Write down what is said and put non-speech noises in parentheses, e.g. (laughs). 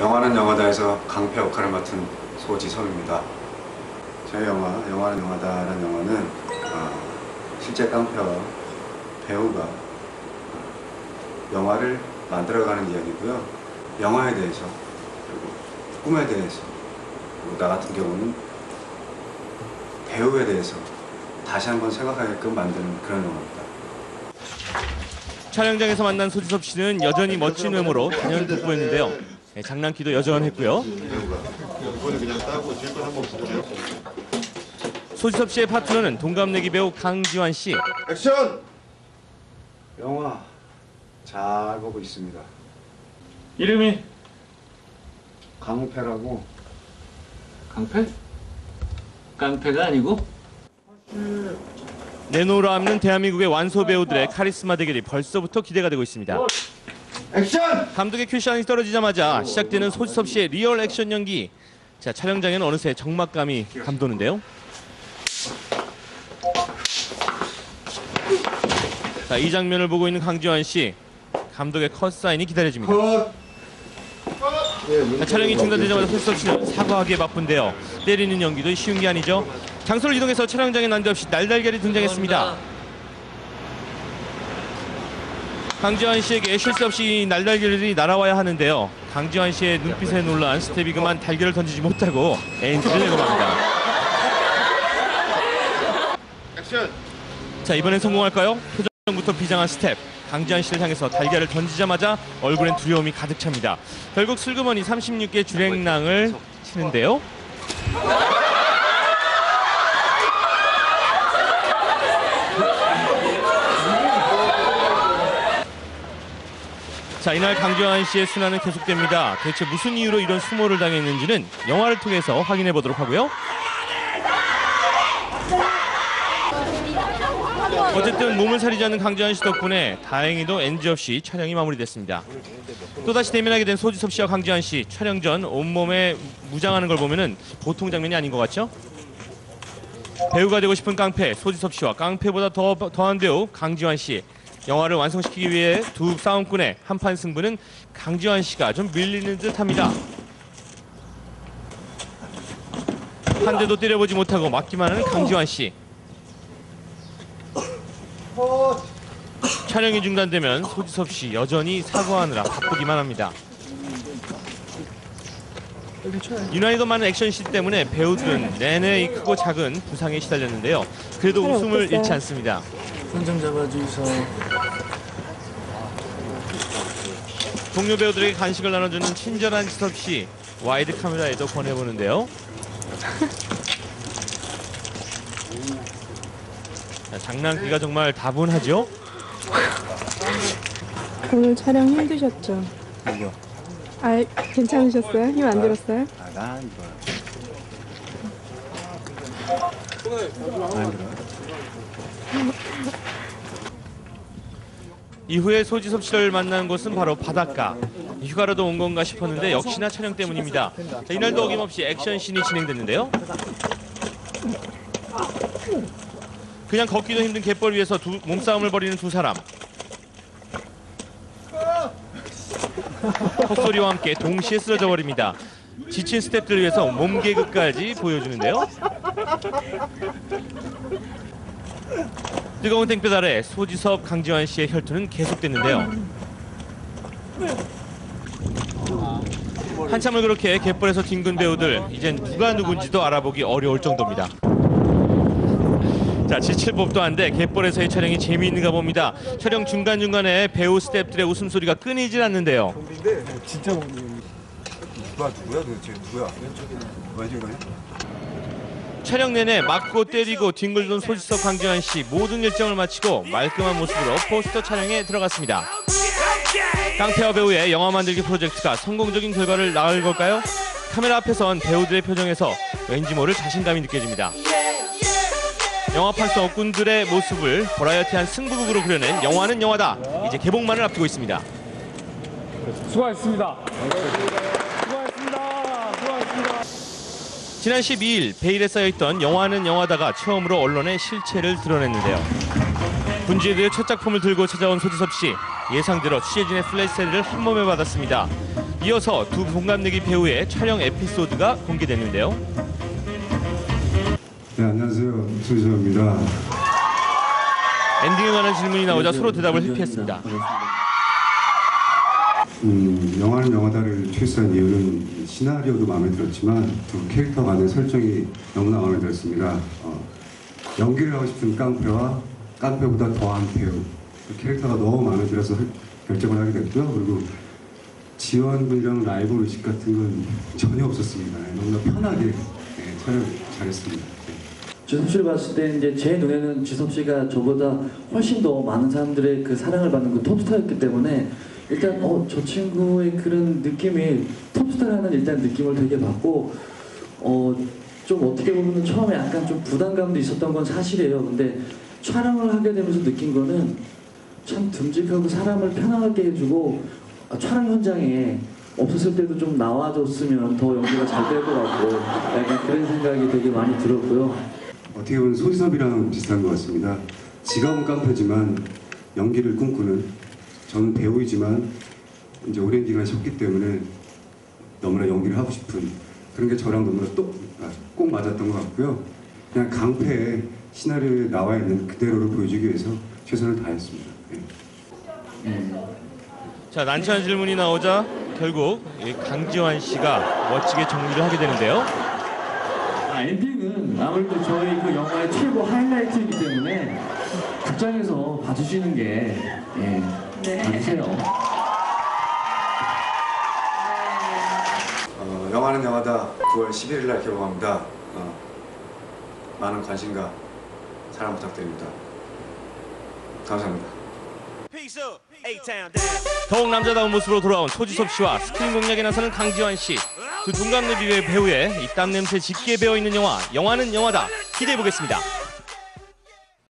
영화는 영화다에서 강패 역할을 맡은 소지섭입니다. 저희 영화 영화는 영화다라는 영화는 어, 실제 깡패와 배우가 어, 영화를 만들어가는 이야기고요. 영화에 대해서 그리고 꿈에 대해서 그리고 나 같은 경우는 배우에 대해서 다시 한번 생각하게끔 만드는 그런 영화입니다. 촬영장에서 만난 소지섭 씨는 여전히 멋진 외모로 단연 돋보였는데요. 네, 장난기도 여전했고요. 소지섭 씨의 파트너는 동갑내기 배우 강지환 씨. 액션! 영화 잘 보고 있습니다. 이름이 강패라고 강패? 깡패가 아니고 내노라 없는 대한민국의 완소 배우들의 카리스마 대결이 벌써부터 기대가 되고 있습니다. 액션! 감독의 큐션이 떨어지자마자 시작되는 소지섭 씨의 리얼 액션 연기. 자 촬영장에는 어느새 적막감이 감도는데요. 자 이 장면을 보고 있는 강지환 씨 감독의 컷 사인이 기다려집니다. 컷! 자, 촬영이 중단되자마자 소지섭 씨는 사과하기에 바쁜데요. 때리는 연기도 쉬운 게 아니죠. 장소를 이동해서 촬영장에 난데없이 날달걀이 등장했습니다. 강지환 씨에게 실수 없이 날달걀이 날아와야 하는데요. 강지환 씨의 눈빛에 놀란 스텝이 그만 달걀을 던지지 못하고 엔지를 내고 맙니다. 액션! 자 이번엔 성공할까요? 표정부터 비장한 스텝. 강지환 씨를 향해서 달걀을 던지자마자 얼굴엔 두려움이 가득 찹니다. 결국 슬그머니 36개 주랭랑을 치는데요. 자 이날 강지환 씨의 순환은 계속됩니다. 대체 무슨 이유로 이런 수모를 당했는지는 영화를 통해서 확인해 보도록 하고요. 어쨌든 몸을 사리지 않는 강지환 씨 덕분에 다행히도 NG 없이 촬영이 마무리됐습니다. 또다시 대면하게 된 소지섭 씨와 강지환 씨 촬영 전 온몸에 무장하는 걸 보면은 보통 장면이 아닌 것 같죠? 배우가 되고 싶은 깡패 소지섭 씨와 깡패보다 더 더한 배우 강지환 씨 영화를 완성시키기 위해 두 싸움꾼의 한판 승부는 강지환 씨가 좀 밀리는 듯합니다. 한 대도 때려보지 못하고 맞기만 하는 강지환 씨. 촬영이 중단되면 소지섭 씨 여전히 사과하느라 바쁘기만 합니다. 유난히도 많은 액션씬 때문에 배우들은 내내 이 크고 작은 부상에 시달렸는데요. 그래도 웃음을? 잃지 않습니다. 현장 잡아주이소 동료 배우들에게 간식을 나눠주는 친절한 지섭 씨 와이드 카메라에도 권해보는데요. 자, 장난기가 정말 다분하죠. 오늘 촬영 힘드셨죠? 이거 아, 괜찮으셨어요? 힘 안 들었어요? 아나 이거 안 들어 이후에 소지섭 씨를 만난 곳은 바로 바닷가. 휴가라도 온 건가 싶었는데 역시나 촬영 때문입니다. 자, 이날도 어김없이 액션씬이 진행됐는데요. 그냥 걷기도 힘든 갯벌 위에서 두, 몸싸움을 벌이는 두 사람. 헛소리와 함께 동시에 쓰러져 버립니다. 지친 스탭들을 위해서 몸 개그까지 보여주는데요. (laughs) 뜨거운 땡볕 아래 소지섭, 강지환 씨의 혈투는 계속됐는데요. 한참을 그렇게 갯벌에서 뒹군 배우들 이젠 누가 누군지도 알아보기 어려울 정도입니다. 자 지칠 법도 한데 갯벌에서의 촬영이 재미있는가 봅니다. 촬영 중간 중간에 배우 스태프들의 웃음소리가 끊이질 않는데요. 진짜 누가 누구야 도대체 누구야 왼쪽이 거냐? 촬영 내내 맞고 때리고 뒹굴던 소지섭, 강지환 씨 모든 일정을 마치고 말끔한 모습으로 포스터 촬영에 들어갔습니다. 깡패와 배우의 영화 만들기 프로젝트가 성공적인 결과를 낳을 걸까요? 카메라 앞에선 배우들의 표정에서 왠지 모를 자신감이 느껴집니다. 영화판 속 억군들의 모습을 버라이어티한 승부극으로 그려낸 영화는 영화다. 이제 개봉만을 앞두고 있습니다. 수고하셨습니다. 지난 12일 베일에 쌓여있던 영화는 영화다가 처음으로 언론에 실체를 드러냈는데요. 군지의 첫 작품을 들고 찾아온 소지섭 씨 예상대로 취재진의 플래시 세례를 한 몸에 받았습니다. 이어서 두 동갑내기 배우의 촬영 에피소드가 공개됐는데요. 네, 안녕하세요. 소지섭입니다. 엔딩에 관한 질문이 나오자 서로 대답을 회피했습니다. 음, 영화는 영화다를 출시한 이유는 시나리오도 마음에 들었지만 두 캐릭터 간의 설정이 너무나 마음에 들었습니다. 어, 연기를 하고 싶은 깡패와 깡패보다 더한 배우 그 캐릭터가 너무 마음에 들어서 결정을 하게 됐고요. 그리고 지원군이랑 라이벌 의식 같은 건 전혀 없었습니다. 너무나 편하게 네, 촬영 잘했습니다. 네. 씨를 봤을 때 이제 제 눈에는 지섭 씨가 저보다 훨씬 더 많은 사람들의 그 사랑을 받는 그 톱스타였기 때문에 일단 어 저 친구의 그런 느낌이 톱스타라는 일단 느낌을 되게 받고 어 좀 어떻게 보면 처음에 약간 좀 부담감도 있었던 건 사실이에요. 근데 촬영을 하게 되면서 느낀 거는 참 듬직하고 사람을 편하게 해주고 아, 촬영 현장에 없었을 때도 좀 나와줬으면 더 연기가 잘 될 것 같고 약간 그런 생각이 되게 많이 들었고요. 어떻게 보면 소지섭이랑 비슷한 것 같습니다. 직업은 깡패지만 연기를 꿈꾸는 저는 배우이지만 이제 오랜 기간 쉬었기 때문에 너무나 연기를 하고 싶은 그런 게 저랑 너무나 똑, 아, 꼭 맞았던 것 같고요. 그냥 강패의 시나리오에 나와 있는 그대로를 보여주기 위해서 최선을 다했습니다. 예. 자 난처한 질문이 나오자 결국 이 강지환 씨가 멋지게 정리를 하게 되는데요. 아, 엔딩은 아무래도 저희 그 영화의 최고 하이라이트이기 때문에 극장에서 봐주시는 게 예, 봐주세요. 어, 영화는 영화다 9월 11일 날 개봉합니다. 어, 많은 관심과 사랑 부탁드립니다. 감사합니다. 더욱 남자다운 모습으로 돌아온 소지섭 씨와 스크린 공략에 나서는 강지환 씨. 두 동갑내기 배우의 이 땀 냄새 짙게 배어 있는 영화 영화는 영화다 기대해 보겠습니다.